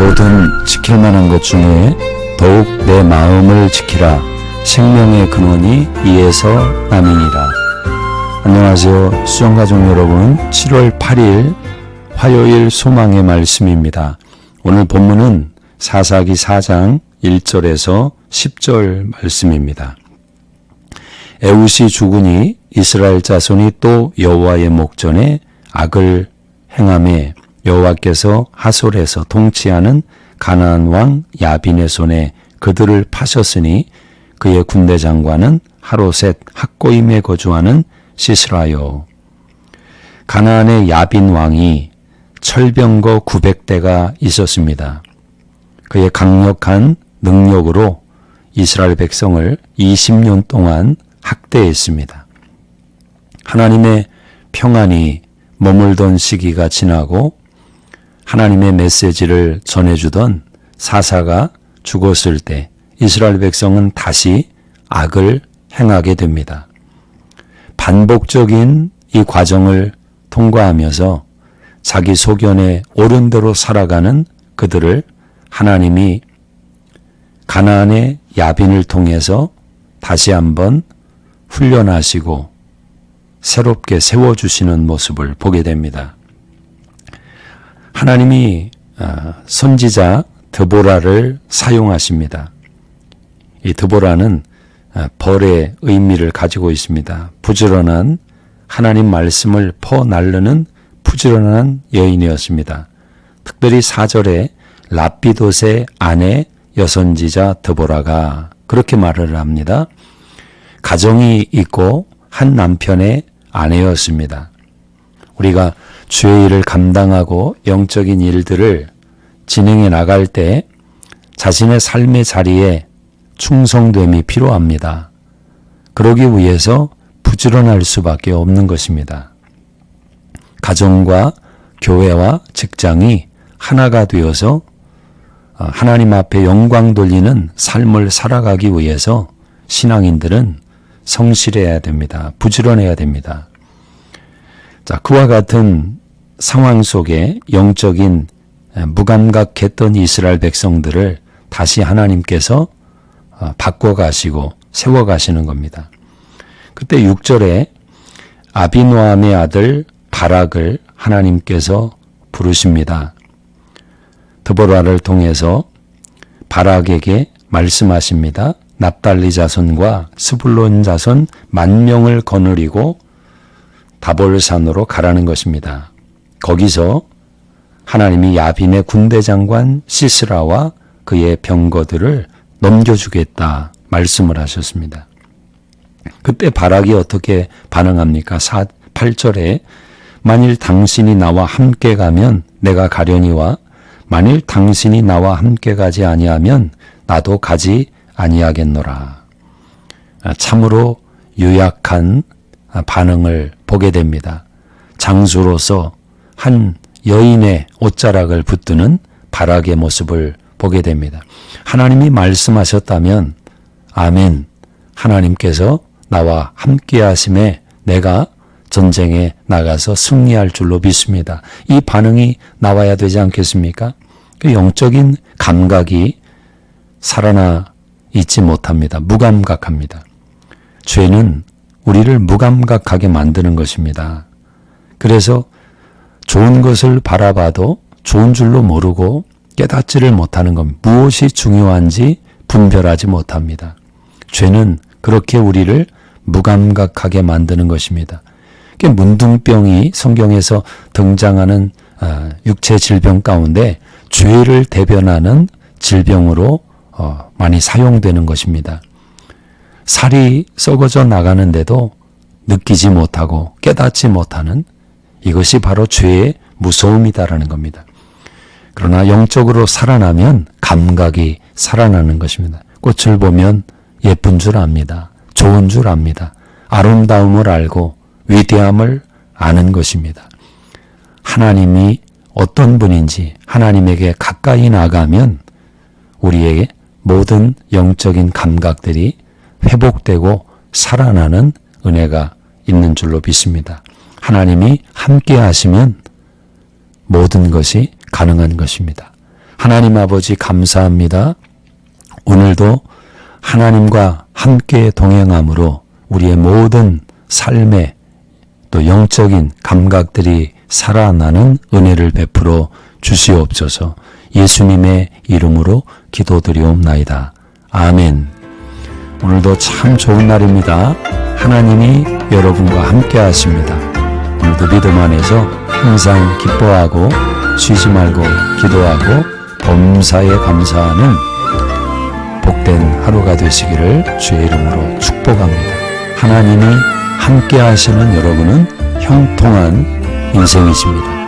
모든 지킬 만한 것 중에 더욱 내 마음을 지키라. 생명의 근원이 이에서 남이니라. 안녕하세요. 수영가족 여러분. 7월 8일 화요일 소망의 말씀입니다. 오늘 본문은 사사기 4장 1절에서 10절 말씀입니다. 에웃이 죽으니 이스라엘 자손이 또 여호와의 목전에 악을 행함에 여호와께서 하솔에서 통치하는 가나안 왕 야빈의 손에 그들을 파셨으니 그의 군대 장관은 하로셋 학고임에 거주하는 시스라요. 가나안의 야빈 왕이 철병거 900대가 있었습니다. 그의 강력한 능력으로 이스라엘 백성을 20년 동안 학대했습니다. 하나님의 평안이 머물던 시기가 지나고 하나님의 메시지를 전해주던 사사가 죽었을 때 이스라엘 백성은 다시 악을 행하게 됩니다. 반복적인 이 과정을 통과하면서 자기 소견에 옳은 대로 살아가는 그들을 하나님이 가나안의 야빈을 통해서 다시 한번 훈련하시고 새롭게 세워주시는 모습을 보게 됩니다. 하나님이 아, 선지자 드보라를 사용하십니다. 이 드보라는 아, 벌의 의미를 가지고 있습니다. 부지런한 하나님 말씀을 퍼날르는 부지런한 여인이었습니다. 특별히 사절에 라피도의 아내 여선지자 드보라가 그렇게 말을 합니다. 가정이 있고 한 남편의 아내였습니다. 우리가 주의 일을 감당하고 영적인 일들을 진행해 나갈 때 자신의 삶의 자리에 충성됨이 필요합니다. 그러기 위해서 부지런할 수밖에 없는 것입니다. 가정과 교회와 직장이 하나가 되어서 어, 하나님 앞에 영광 돌리는 삶을 살아가기 위해서 신앙인들은 성실해야 됩니다. 부지런해야 됩니다. 자, 그와 같은 상황 속에 영적인 무감각했던 이스라엘 백성들을 다시 하나님께서 어, 바꿔가시고 세워가시는 겁니다. 그때 6절에 아비노함의 아들 바락을 하나님께서 부르십니다. 드보라를 통해서 바락에게 말씀하십니다. 납달리 자손과 스불론 자손 만 명을 거느리고 다볼산으로 가라는 것입니다. 거기서 하나님이 야빈의 군대 장관 시스라와 그의 병거들을 넘겨주겠다 말씀을 하셨습니다. 그때 바락이 어떻게 반응합니까? 4, 8절에 만일 당신이 나와 함께 가면 내가 가려니와 만일 당신이 나와 함께 가지 아니하면 나도 가지 아니하겠노라. 아, 참으로 유약한 반응을 보게 됩니다. 장수로서 한 여인의 옷자락을 붙드는 바락의 모습을 보게 됩니다. 하나님이 말씀하셨다면 아멘. 하나님께서 나와 함께 하심에 내가 전쟁에 나가서 승리할 줄로 믿습니다. 이 반응이 나와야 되지 않겠습니까? 그 영적인 감각이 살아나 있지 못합니다. 무감각합니다. 죄는 우리를 무감각하게 만드는 것입니다. 그래서 좋은 것을 바라봐도 좋은 줄로 모르고 깨닫지를 못하는 것, 무엇이 중요한지 분별하지 못합니다. 죄는 그렇게 우리를 무감각하게 만드는 것입니다. 문둥병이 성경에서 등장하는 아, 육체 질병 가운데 죄를 대변하는 질병으로 어, 많이 사용되는 것입니다. 살이 썩어져 나가는데도 느끼지 못하고 깨닫지 못하는 이것이 바로 죄의 무서움이다라는 겁니다. 그러나 영적으로 살아나면 감각이 살아나는 것입니다. 꽃을 보면 예쁜 줄 압니다. 좋은 줄 압니다. 아름다움을 알고 위대함을 아는 것입니다. 하나님이 어떤 분인지 하나님에게 가까이 나가면 우리에게 모든 영적인 감각들이 회복되고 살아나는 은혜가 있는 줄로 믿습니다. 하나님이 함께 하시면 모든 것이 가능한 것입니다. 하나님 아버지 감사합니다. 오늘도 하나님과 함께 동행함으로 우리의 모든 삶의 또 영적인 감각들이 살아나는 은혜를 베풀어 주시옵소서 예수님의 이름으로 기도드리옵나이다. 아멘. 오늘도 참 좋은 날입니다. 하나님이 여러분과 함께 하십니다. 오늘도 믿음 안에서 항상 기뻐하고 쉬지 말고 기도하고 범사에 감사하는 복된 하루가 되시기를 주의 이름으로 축복합니다. 하나님이 함께 하시는 여러분은 형통한 인생이십니다.